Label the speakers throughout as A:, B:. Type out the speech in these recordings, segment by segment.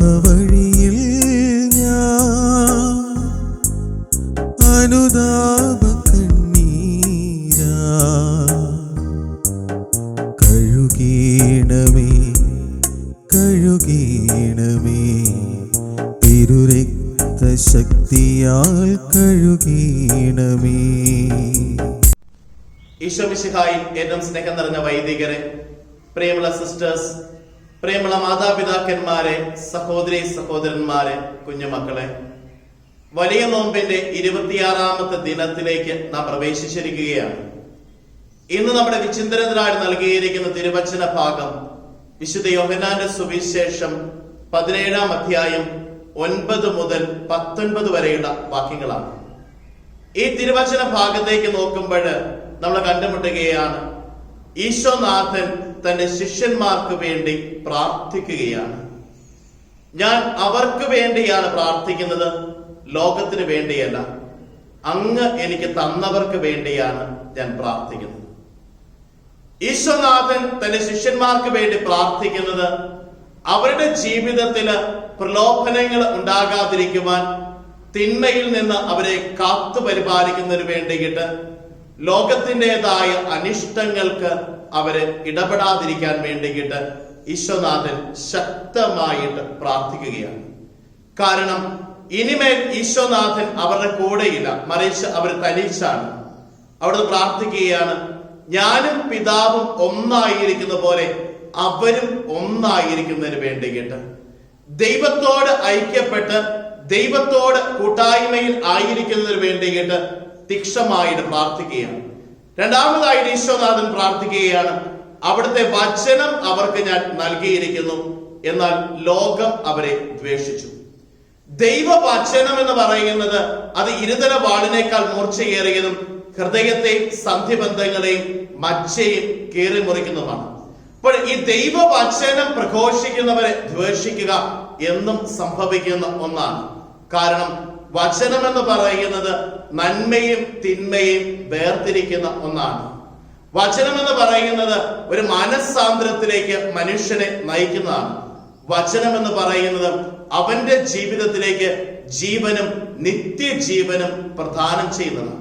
A: പാപവഴിയിൽ ഞാൻ അനുതാപ കണ്ണീരാ. കഴുകീണമേ കഴുകീണമേ തിരുരക്ത ശക്തിയാൽ കഴുകീണമേ
B: ഈശോമിശിഹായിൽ ഏറ്റവും സ്നേഹം നിറഞ്ഞ വൈദികരെ പ്രിയമുള്ള സിസ്റ്റേഴ്സ് പ്രിയമുള്ള മാതാപിതാക്കന്മാരെ സഹോദരി സഹോദരന്മാരെ കുഞ്ഞുമക്കളെ വലിയ നോമ്പിന്റെ ഇരുപത്തിയാറാമത്തെ ദിനത്തിലേക്ക് നാം പ്രവേശിച്ചിരിക്കുകയാണ്. ഇന്ന് നമ്മുടെ വിചിന്തനത്തിനായി നൽകിയിരിക്കുന്ന തിരുവചന ഭാഗം വിശുദ്ധ യോഹനാന്റെ സുവിശേഷം പതിനേഴാം അധ്യായം ഒൻപത് മുതൽ പത്തൊൻപത് വരെയുള്ള വാക്യങ്ങളാണ്. ഈ തിരുവചന ഭാഗത്തേക്ക് നോക്കുമ്പോൾ നമ്മൾ കണ്ടുമുട്ടുകയാണ് ഈശോനാഥൻ തന്റെ ശിഷ്യന്മാർക്ക് വേണ്ടി പ്രാർത്ഥിക്കുകയാണ്. ഞാൻ അവർക്ക് വേണ്ടിയാണ് പ്രാർത്ഥിക്കുന്നത് ലോകത്തിന് വേണ്ടിയല്ല. അങ്ങ് എനിക്ക് തന്നവർക്ക് വേണ്ടിയാണ് ഞാൻ പ്രാർത്ഥിക്കുന്നത്. ഈശ്വനാഥൻ തന്റെ ശിഷ്യന്മാർക്ക് വേണ്ടി പ്രാർത്ഥിക്കുന്നത് അവരുടെ ജീവിതത്തിൽ പ്രലോഭനങ്ങൾ ഉണ്ടാകാതിരിക്കുവാൻ തിന്മയിൽ നിന്ന് അവരെ കാത്തു പരിപാലിക്കുന്നതിന് വേണ്ടിയിട്ട് ലോകത്തിന്റെതായ അനിഷ്ടങ്ങൾക്ക് അവരെ ഇടപെടാതിരിക്കാൻ വേണ്ടിയിട്ട് ഈശ്വനാഥൻ ശക്തമായിട്ട് പ്രാർത്ഥിക്കുകയാണ്. കാരണം ഇനിമേൽ ഈശ്വനാഥൻ അവരുടെ കൂടെയില്ല. മറിച്ച് അവർ തനിച്ചാണ്. അവിടുന്ന് പ്രാർത്ഥിക്കുകയാണ് ഞാനും പിതാവും ഒന്നായിരിക്കുന്ന പോലെ അവരും ഒന്നായിരിക്കുന്നതിന് വേണ്ടിയിട്ട്. ദൈവത്തോട് ഐക്യപ്പെട്ട് ദൈവത്തോട് കൂട്ടായ്മയിൽ ആയിരിക്കുന്നതിന് വേണ്ടിയിട്ട് തിക്ഷമായിട്ട് പ്രാർത്ഥിക്കുകയാണ്. രണ്ടാമതായിട്ട് ഈശ്വനാഥൻ പ്രാർത്ഥിക്കുകയാണ്. അവിടുത്തെ വചനം അവർക്ക് ഞാൻ നൽകിയിരിക്കുന്നു. എന്നാൽ ലോകം അവരെ ദ്വേഷിച്ചു. ദൈവവചനം എന്ന് പറയുന്നത് അത് ഇരുതല വാളിനേക്കാൾ മൂർച്ചയേറിയതും ഹൃദയത്തെ സന്ധിബന്ധങ്ങളെയും മച്ചയും കീറി മുറിക്കുന്നതുമാണ് അപ്പോൾ ഈ ദൈവവചനം പ്രഘോഷിക്കുന്നവരെ ദ്വേഷിക്കുക എന്നും സംഭവിക്കുന്ന ഒന്നാണ്. കാരണം വചനം എന്ന് പറയുന്നത് നന്മയും തിന്മയും വേർതിരിക്കുന്ന ഒന്നാണ്. വചനം എന്ന് പറയുന്നത് ഒരു മനസ്സാന്തരത്തിലേക്ക് മനുഷ്യനെ നയിക്കുന്നതാണ്. വചനം എന്ന് പറയുന്നത് അവന്റെ ജീവിതത്തിലേക്ക് ജീവനും നിത്യജീവനും പ്രദാനം ചെയ്യുന്നതാണ്.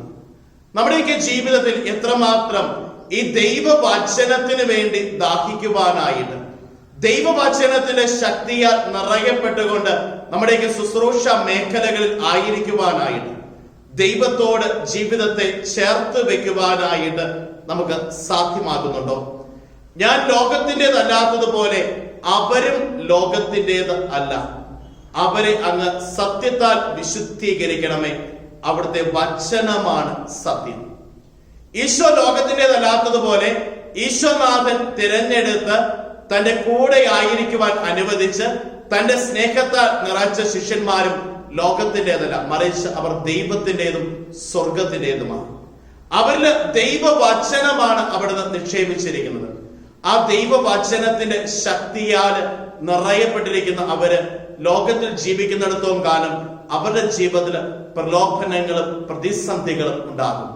B: നമ്മുടെയൊക്കെ ജീവിതത്തിൽ എത്രമാത്രം ഈ ദൈവവചനത്തിന് വേണ്ടി ദാഹിക്കുവാനായിട്ട് ദൈവവചനത്തിന്റെ ശക്തിയാൽ നിറയപ്പെട്ടുകൊണ്ട് നമ്മുടെയൊക്കെ ശുശ്രൂഷ മേഖലകളിൽ ആയിരിക്കുവാനായിട്ട് ദൈവത്തോട് ജീവിതത്തെ ചേർത്ത് വെക്കുവാനായിട്ട് നമുക്ക് സാധ്യമാകുന്നുണ്ടോ? ഞാൻ ലോകത്തിന്റെതല്ലാത്തതുപോലെ അവരും ലോകത്തിന്റെത് അല്ല. അവരെ അങ്ങ് സത്യത്താൽ വിശുദ്ധീകരിക്കണമേ. അവിടുത്തെ വചനമാണ് സത്യം. ഈശോ ലോകത്തിന്റെതല്ലാത്തതുപോലെ ഈശോനാഥൻ തിരഞ്ഞെടുത്ത് തന്റെ കൂടെ ആയിരിക്കുവാൻ അനുവദിച്ച് തന്റെ സ്നേഹത്താൽ നിറച്ച ശിഷ്യന്മാരും ലോകത്തിന്റെതല്ല മറിച്ച് അവർ ദൈവത്തിന്റെതും സ്വർഗത്തിന്റെതുമാണ് അവരിൽ ദൈവവചനമാണ് അവിടുന്ന് നിക്ഷേപിച്ചിരിക്കുന്നത്. ആ ദൈവവചനത്തിന്റെ ശക്തിയാൽ നിറയപ്പെട്ടിരിക്കുന്ന അവർ ലോകത്തിൽ ജീവിക്കുന്നിടത്തോളം കാലം അവരുടെ ജീവിതത്തിൽ പ്രലോഭനങ്ങളും പ്രതിസന്ധികളും ഉണ്ടാകും.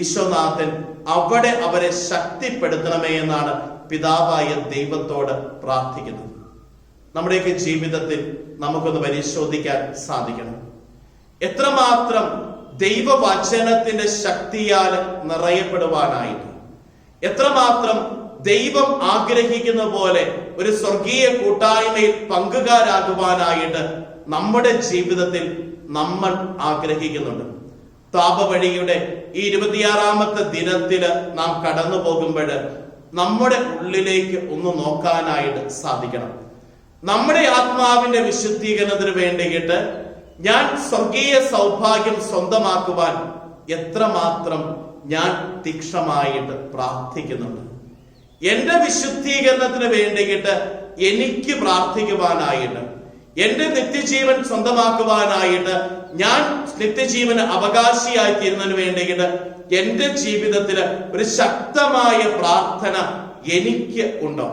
B: ഈശോനാഥൻ അവിടെ അവരെ ശക്തിപ്പെടുത്തണമേ എന്നാണ് പിതാവായ ദൈവത്തോട് പ്രാർത്ഥിക്കുന്നു. നമ്മുടെയൊക്കെ ജീവിതത്തിൽ നമുക്കൊന്ന് പരിശോധിക്കാൻ സാധിക്കണം. എത്രമാത്രം ദൈവവചനത്തിന്റെ ശക്തിയാൽ നിറയപ്പെടുവാനായിട്ട്. എത്രമാത്രം ദൈവം ആഗ്രഹിക്കുന്ന പോലെ ഒരു സ്വർഗീയ കൂട്ടായ്മയിൽ പങ്കുകാരാകുവാനായിട്ട് നമ്മുടെ ജീവിതത്തിൽ നമ്മൾ ആഗ്രഹിക്കുന്നുണ്ട്. താപവഴിയുടെ ഈ ഇരുപത്തിയാറാമത്തെ ദിനത്തിൽ നാം കടന്നു പോകുമ്പോൾ നമ്മുടെ ഉള്ളിലേക്ക് ഒന്ന് നോക്കാനായിട്ട് സാധിക്കണം. നമ്മുടെ ആത്മാവിന്റെ വിശുദ്ധീകരണത്തിന് വേണ്ടിയിട്ട് ഞാൻ സ്വർഗീയ സൗഭാഗ്യം സ്വന്തമാക്കുവാൻ എത്രമാത്രം ഞാൻ തീക്ഷമായിട്ട് പ്രാർത്ഥിക്കുന്നുണ്ട്. എന്റെ വിശുദ്ധീകരണത്തിന് വേണ്ടിയിട്ട് എനിക്ക് പ്രാർത്ഥിക്കുവാനായിട്ട് എന്റെ നിത്യജീവൻ സ്വന്തമാക്കുവാനായിട്ട് ഞാൻ നിത്യജീവന് അവകാശിയായി തീരുന്നതിന് വേണ്ടിയിട്ട് എന്റെ ജീവിതത്തിൽ ഒരു ശക്തമായ പ്രാർത്ഥന എനിക്ക് ഉണ്ടോ?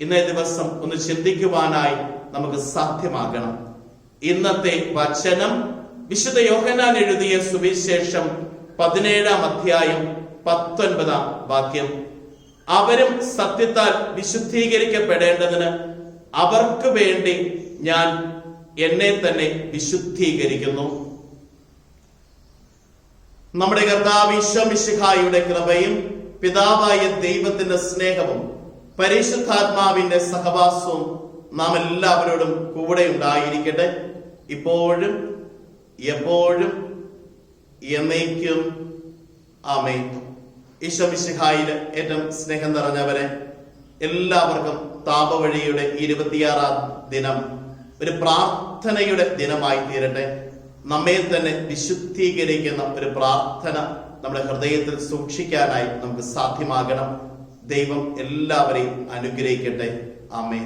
B: ഇന്നേ ദിവസം ഒന്ന് ചിന്തിക്കുവാനായി നമുക്ക് സാധ്യമാകണം. ഇന്നത്തെ വചനം വിശുദ്ധ യോഹനാൻ എഴുതിയ സുവിശേഷം പതിനേഴാം അധ്യായം പത്തൊൻപതാം വാക്യം. അവരും സത്യത്താൽ വിശുദ്ധീകരിക്കപ്പെടേണ്ടതിന് അവർക്ക് വേണ്ടി ഞാൻ എന്നെ തന്നെ വിശുദ്ധീകരിക്കുന്നു. നമ്മുടെ കർത്താവ് ഈശ്വമിശിഹായുടെ കൃപയും പിതാവായ ദൈവത്തിന്റെ സ്നേഹവും പരിശുദ്ധാത്മാവിന്റെ സഹവാസവും നാം എല്ലാവരോടും കൂടെ ഉണ്ടായിരിക്കട്ടെ. ഇപ്പോഴും എപ്പോഴും എന്നേക്കും. ആമേ ഈശ്വമിശിഹായിൽ ഏറ്റവും സ്നേഹം നിറഞ്ഞവരെ എല്ലാവർക്കും താപവഴിയുടെ ഇരുപത്തിയാറാം ദിനം ഒരു പ്രാർത്ഥനയുടെ ദിനമായി തീരട്ടെ. നമ്മെ തന്നെ വിശുദ്ധീകരിക്കുന്ന ഒരു പ്രാർത്ഥന നമ്മുടെ ഹൃദയത്തിൽ സൂക്ഷിക്കാനായി നമുക്ക് സാധ്യമാകണം. ദൈവം എല്ലാവരെയും അനുഗ്രഹിക്കട്ടെ. ആമേ